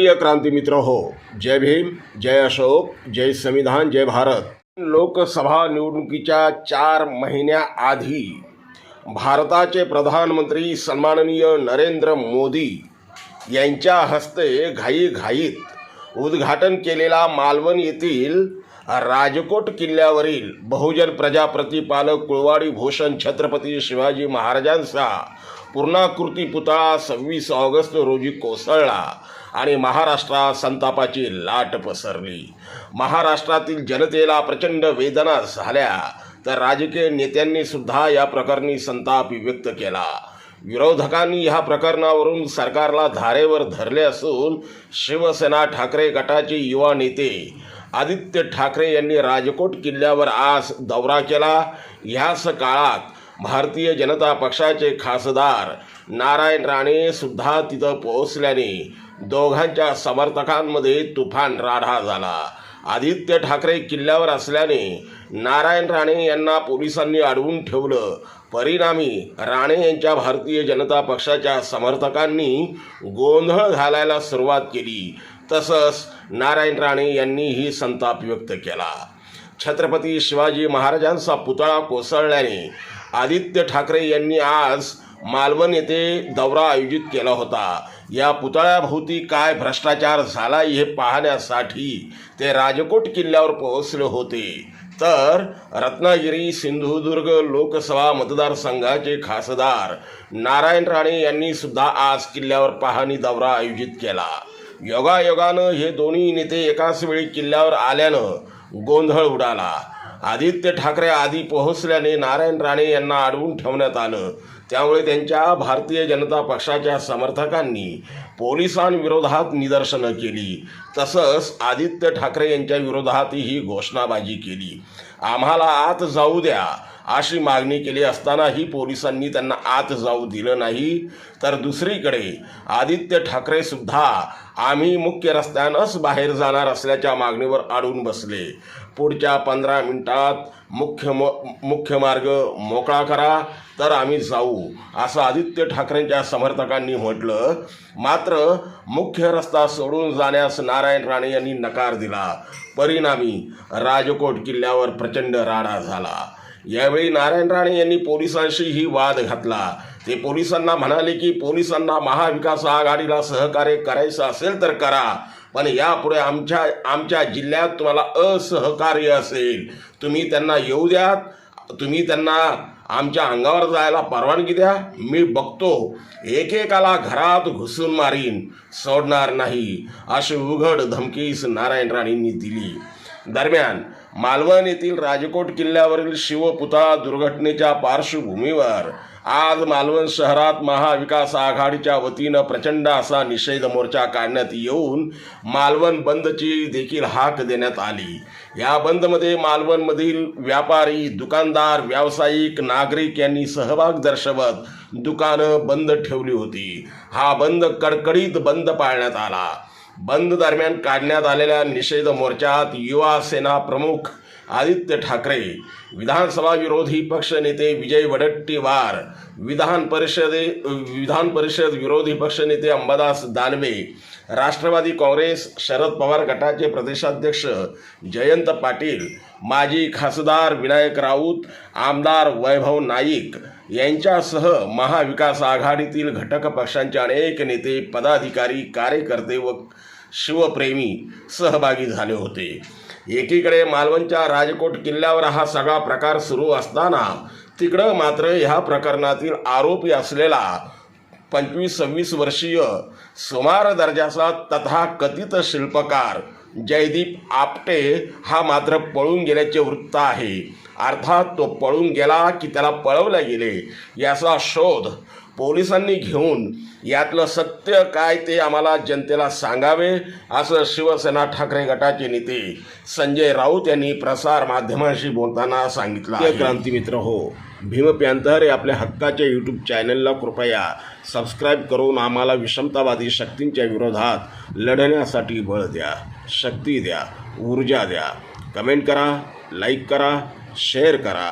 प्रिय क्रांती मित्र हो जय भीम जय अशोक जय संविधान जय भारत. लोकसभा निवडणुकीच्या चार महिन्याआधी भारताचे प्रधानमंत्री सन्माननीय नरेंद्र मोदी यांच्या हस्ते घाईघाईत उद्घाटन केलेला मालवण येथील राजकोट किल्ल्यावरील बहुजन प्रजाप्रतिपालक कुळवाडी भूषण छत्रपती शिवाजी महाराजांचा पूर्णाकृती पुतळा सव्वीस ऑगस्ट रोजी कोसळला आणि महाराष्ट्रात संतापाची लाट पसरली. महाराष्ट्रातील जनतेला प्रचंड वेदना झाल्या. तर राजकीय नेत्यांनी सुद्धा या प्रकरणी संताप व्यक्त केला. विरोधकांनी ह्या प्रकरणावरून सरकारला धारेवर धरले असून शिवसेना ठाकरे गटाचे युवा नेते आदित्य ठाकरे यांनी राजकोट किल्ल्यावर आज दौरा केला. ह्याच काळात भारतीय जनता पक्षाचे खासदार नारायण राणे सुद्धा तिथं पोहोचल्याने दोघांच्या समर्थकांमध्ये तुफान राडा झाला. आदित्य ठाकरे किल्ल्यावर असल्याने नारायण राणे यांना पोलिसांनी अडवून ठेवलं. परिणामी राणे यांच्या भारतीय जनता पक्षाच्या समर्थकांनी गोंधळ घालायला सुरुवात केली. तसंच नारायण राणे यांनीही संताप व्यक्त केला. छत्रपती शिवाजी महाराजांचा पुतळा कोसळल्याने आदित्य ठाकरे यांनी आज मालवण येथे दौरा आयोजित केला होता. या पुतळ्याभोवती काय भ्रष्टाचार झाला हे पाहण्यासाठी ते राजकोट किल्ल्यावर पोहोचले होते. तर रत्नागिरी सिंधुदुर्ग लोकसभा मतदारसंघाचे खासदार नारायण राणे यांनी सुद्धा आज किल्ल्यावर पाहणी दौरा आयोजित केला. योगायोगानं हे दोन्ही नेते एकाच वेळी किल्ल्यावर आल्यानं गोंधळ उडाला. आदित्य ठाकरे आधी पोहोचल्याने नारायण राणे यांना अडवून ठेवण्यात आलं. त्यामुळे त्यांच्या भारतीय जनता पक्षाच्या समर्थकांनी पोलिसांविरोधात निदर्शनं केली. तसंच आदित्य ठाकरे यांच्या विरोधातही घोषणाबाजी केली. आम्हाला आत जाऊ द्या. अशी मागणी केली असतानाही पोलिसांनी त्यांना आत जाऊ दिलं नाही. तर दुसरीकडे आदित्य ठाकरे सुद्धा आम्ही मुख्य रस्त्यानंच बाहेर जाणार असल्याच्या मागणीवर अडून बसले. पुढच्या पंधरा मिनिटात मुख्य मो मुख्य मार्ग मोकळा करा तर आम्ही जाऊ असं आदित्य ठाकरेंच्या समर्थकांनी म्हटलं. मात्र मुख्य रस्ता सोडून जाण्यास नारायण राणे यांनी नकार दिला. परिणामी राजकोट किल्ल्यावर प्रचंड राडा झाला. यावेळी नारायण राणे यांनी पोलिसांशीही वाद घातला. ते पोलिसांना म्हणाले की पोलिसांना महाविकास आघाडीला सहकार्य करायचं असेल तर करा पण यापुढे आमच्या आमच्या जिल्ह्यात तुम्हाला असहकार्य असेल. तुम्ही त्यांना येऊ द्या तुम्ही त्यांना आमच्या अंगावर जायला परवानगी द्या मी बघतो. एकेकाला घरात घुसून मारीन सोडणार नाही अशी उघड धमकीस नारायण राणेंनी दिली. दरम्यान मालवण येथील राजकोट किल्ल्यावरील शिवपुतळा दुर्घटनेच्या पार्श्वभूमीवर आज मालवण शहरात महाविकास आघाडीच्या वतीनं प्रचंड असा निषेध मोर्चा काढण्यात येऊन मालवण बंदची देखील हाक देण्यात आली. या बंदमध्ये मालवणमधील व्यापारी दुकानदार व्यावसायिक नागरिक यांनी सहभाग दर्शवत दुकानं बंद ठेवली होती. हा बंद कडकडीत बंद पाळण्यात आला. बंद दरम्यान काढण्यात आलेल्या निषेध मोर्चात युवा सेना प्रमुख आदित्य ठाकरे विधानसभा विरोधी पक्षनेते विजय वडट्टीवार विधान परिषदे विधान परिषद विरोधी पक्षनेते अंबादास दानवे राष्ट्रवादी काँग्रेस शरद पवार गटाचे प्रदेशाध्यक्ष जयंत पाटील माजी खासदार विनायक राऊत आमदार वैभव नाईक यांच्यासह महाविकास आघाडीतील घटक पक्षांचे अनेक नेते पदाधिकारी कार्यकर्ते व शिवप्रेमी सहभागी झाले होते. एकीकडे मालवणच्या राजकोट किल्ल्यावर हा सगळा प्रकार सुरू असताना तिकडं मात्र ह्या प्रकरणातील आरोपी असलेला पंचवीस सव्वीस वर्षीय सुमार दर्जाचा तथा कथित शिल्पकार जयदीप आपटे हा मात्र पळून गेल्याचे वृत्त आहे. अर्थात तो पळून गेला की त्याला पळवले गेले. याचा शोध पोलिसांनी घेऊन यातलं सत्य काय ते आम्हाला जनतेला सांगावे असं शिवसेना ठाकरे गटाचे नेते संजय राऊत यांनी प्रसार माध्यमांशी बोलताना सांगितलं क्रांती मित्र हो. भीम प्यांतर आपल्या हक्काच्या यूट्यूब चॅनलला कृपया सबस्क्राईब करून आम्हाला विषमतावादी शक्तींच्या विरोधात लढण्यासाठी बळ द्या शक्ती द्या ऊर्जा द्या. कमेंट करा लाईक करा शेअर करा